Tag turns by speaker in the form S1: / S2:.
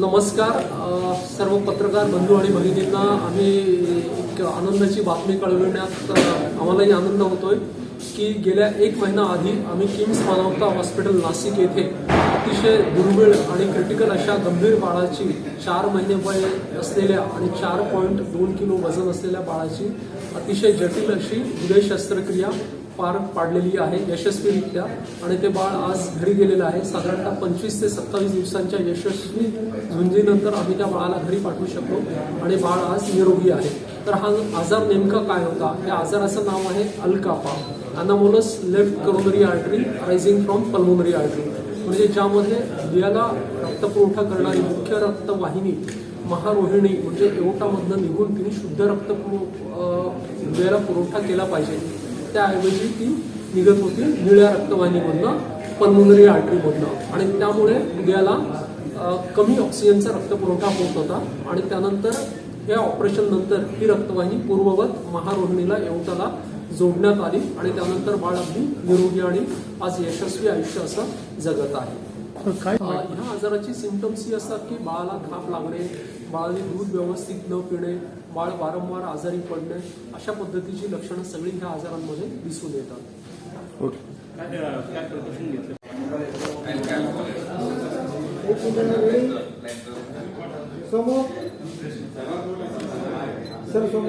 S1: नमस्कार. सर्व पत्रकार बंधू आणि भगिनींना आम्ही एक आनंदाची बातमी कळविण्यात आम्हालाही आनंद होतोय की गेल्या एक महिना आधी आम्ही किम्स मानवता हॉस्पिटल नाशिक येथे अतिशय दुर्मिळ आणि क्रिटिकल अशा गंभीर बाळाची चार महिने वय असलेल्या आणि चार पॉईंट दोन किलो वजन असलेल्या बाळाची अतिशय जटिल अशी हृदय शस्त्रक्रिया पार पाडलेली आहे यशस्वीरित्या. आणि ते बाळ आज घरी गेलेलं आहे. साधारणतः पंचवीस ते सत्तावीस दिवसांच्या यशस्वी झुंजीनंतर आम्ही त्या बाळाला घरी पाठवू शकलो आणि बाळ आज निरोगी आहे. तर हा आजार नेमका काय होता? या आजाराचं नाव आहे ALCAPA. Anomalous left coronary artery rising from pulmonary artery म्हणजे ज्यामध्ये हृदयाला रक्तपुरवठा करणारी मुख्य रक्तवाहिनी महारोहिणी म्हणजे एवटामधनं निघून तिने शुद्ध रक्त पुरव- पुरवठा केला पाहिजे. त्याऐवजी ती निघत होती निळ्या रक्तवाहिनीमधनं पल्मोनरी आर्टरीमधनं. आणि त्यामुळे हृदयाला कमी ऑक्सिजनचा रक्तपुरवठा होत होता. आणि त्यानंतर या ऑपरेशन नंतर ही रक्तवाहिनी पूर्ववत महारोहिणीला एवटाला जोडण्यात आली. आणि त्यानंतर बाळ अगदी निरोगी आणि आज यशस्वी आयुष्य असं जगत आहे.
S2: काय
S1: ह्या आजाराची सिमटम्स ही असतात की बाळाला थाप लागणे बाळाने दूध व्यवस्थित न पिणे बाळ वारंवार आजारी पडणे अशा पद्धतीची लक्षणं सगळी ह्या आजारांमध्ये दिसून येतात.
S2: ओके.
S3: समोर सर समोर